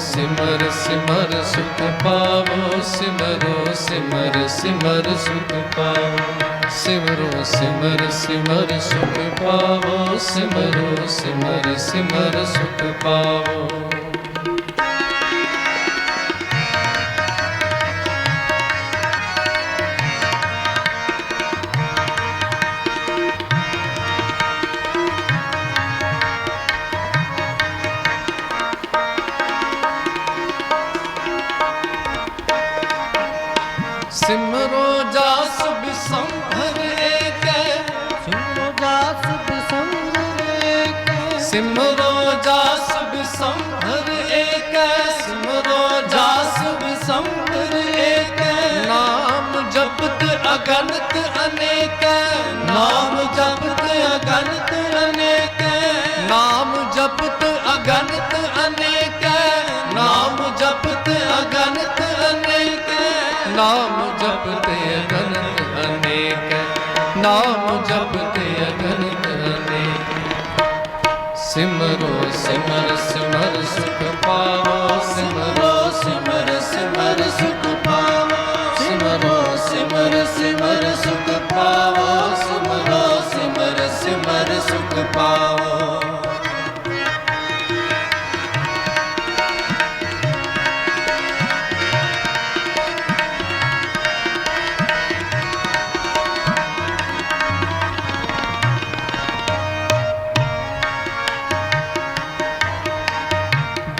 ਸਿਮਰ ਸਿਮਰ ਸੁਖ ਪਾਵੋ, ਸਿਮਰੋ, ਸਿਮਰ ਸਿਮਰ ਸੁਖ ਪਾਵੋ। ਸਿਮਰੋ, ਸਿਮਰ ਸਿਮਰ ਸੁਖ ਪਾਵੋ, ਸਿਮਰੋ, ਸਿਮਰ ਸਿਮਰ ਸੁਖ ਪਾਵੋ। ਸਿਮਰੋ ਜਾਸ ਬਿਸੰਭਰ ਏਕੈ ਸਿਮਰੋ ਜਾਸ ਬਿਸੰਗਰ ਏਕੈ ਸਿਮਰੋ ਜਾਸ ਬਿਸੰਭਰ ਏਕੈ ਸਿਮਰੋ ਜਾਸ ਬਿਸੰਭਰ ਏਕੈ ਨਾਮ ਜਪਤ ਅਗਨਤ ਅਨੇਕੈ। ਨਾਮ ਜਪਤ ਅਗਨਤ ਅਨੇਕੈ। ਨਾਮ ਜਪਤ ਨਾਮ ਜਪਤ ਅਗਨਤ ਅਨੇਕੈ ਸਿਮਰੋ ਸਿਮਰ ਸਿਮਰ ਸੁਖ ਪਾਵੋ ਸਿਮਰੋ ਸਿਮਰ ਸਿਮਰ ਸੁਖ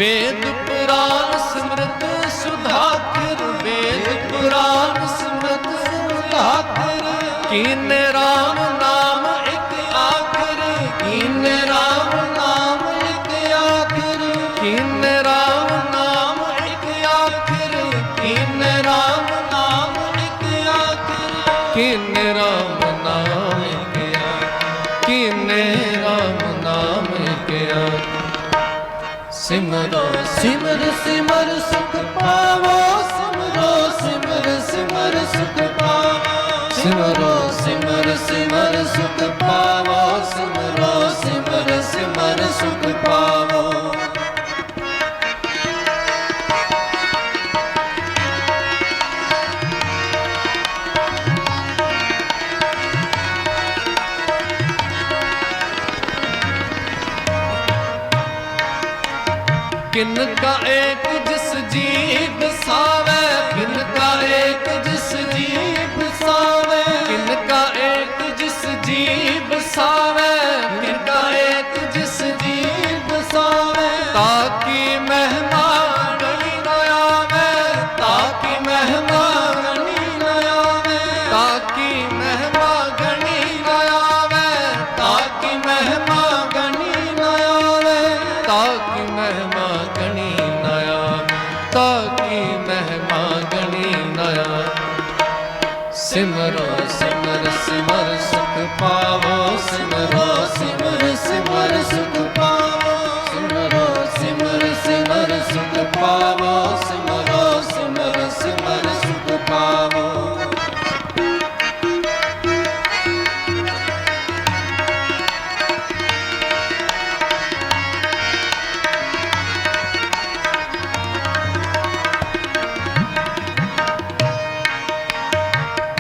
ਵੇਦ ਪੁਰਾਨ ਸਿਮਰਤ ਸੁਧਾਕਰ ਵੇਦ ਪੁਰਾਨ ਸਿਮਰਤ ਸੁਧਾਕਰ ਕੀਨੇ RAM ਸਿਮਰੋ, ਸਿਮਰ ਸਿਮਰ ਸੁਖ ਪਾਵੋ, ਸਿਮਰੋ, ਸਿਮਰ ਸਿਮਰ ਸੁਖ ਪਾਵੋ। ਸਿਮਰੋ, ਸਿਮਰ ਸਿਮਰ ਸੁਖ ਪਾਵੋ, ਸਿਮਰੋ, ਸਿਮਰ ਸਿਮਰ ਸੁਖ किन का एक जिस जीव सावे ਸਿਮਰੋ ਸਿਮਰ ਸਿਮਰ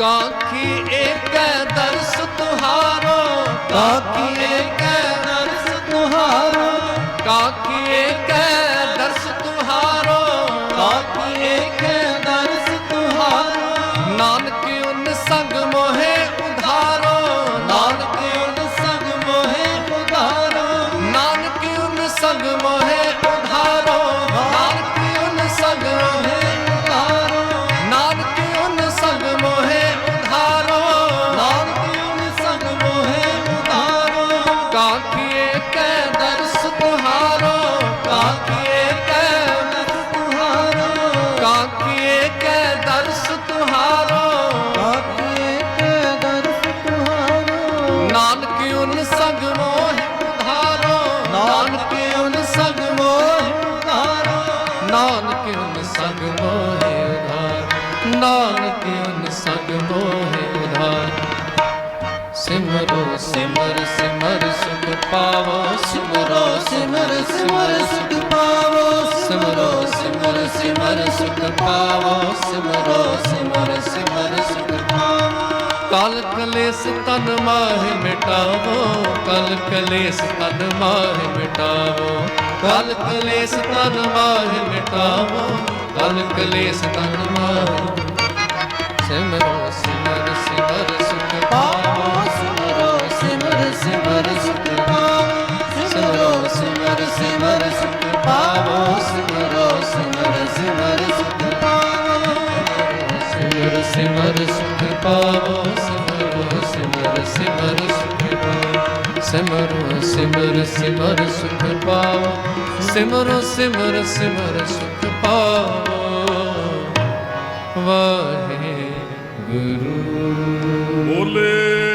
ਕਾਕੀ ਏਕ ਦਰਸ ਤੁਹਾਰੋ ਕਾਕੀ ਏਕ ਦਰਸ ਤੁਹਾਰੋ ਕਾਕੀ ਏਕ ਸੰਗ ਮੋਹਿ ਉਧਾਰ। ਨਾਨਕ ਉਨ ਸੰਗ ਮੋਹਿ ਉਧਾਰ। ਸਿਮਰੋ ਸਿਮਰ ਸਿਮਰ ਸੁਖ ਪਾਵੋ। ਸਿਮਰੋ ਸਿਮਰ ਸਿਮਰ ਸੁਖ ਪਾਵੋ। ਸਿਮਰੋ ਸਿਮਰ ਸੁਖ ਪਾਵੋ। ਸਿਮਰੋ ਸਿਮਰ ਸਿਮਰ ਸੁਖ ਪਾਵੋ। ਕਲ ਕਲੇਸ਼ ਤਨ ਮਾਹਿ ਮਿਟਾਵੋ। ਕਲ ਕਲੇਸ਼ ਤਨ ਮਾਹਿ ਮਿਟਾਵੋ। ਕਲ ਕਲੇਸ਼ ਤਨ ਮਾਹਿ ਮਿਟਾਵੋ। ਕਲ ਕਲੇਸ਼ ਤਨ ਮਾਹਿ ਸਿਮਰੋ ਸਿਮਰ ਸਿਮਰ ਸੁਖ ਪਾਵੋ ਸਿਮਰੋ ਸਿਮਰ ਸਿਮਰ ਸੁਖ ਪਾਵੋ ਸਿਮਰੋ ਸਿਮਰ ਸਿਮਰ ਸੁਖ ਪਾਵੋ ਸਿਮਰੋ ਸਿਮਰ ਸਿਮਰ ਸੁਖ ਪਾਵੋ ਸਿਮਰ ਸਿਮਰ ਸੁਖ ਪਾਵੋ ਸਿਮਰੋ ਸਿਮਰ ਸਿਮਰ ਸੁਖ ਪਾਵੋ ਸਿਮਰੋ ਸਿਮਰ ਸਿਮਰ ਸੁਖ ਪਾਵੋ ਸਿਮਰੋ ਸਿਮਰ ਸਿਮਰ ਸੁਖ ਵਾਹਿਗੁਰੂ। ਬੋਲੇ।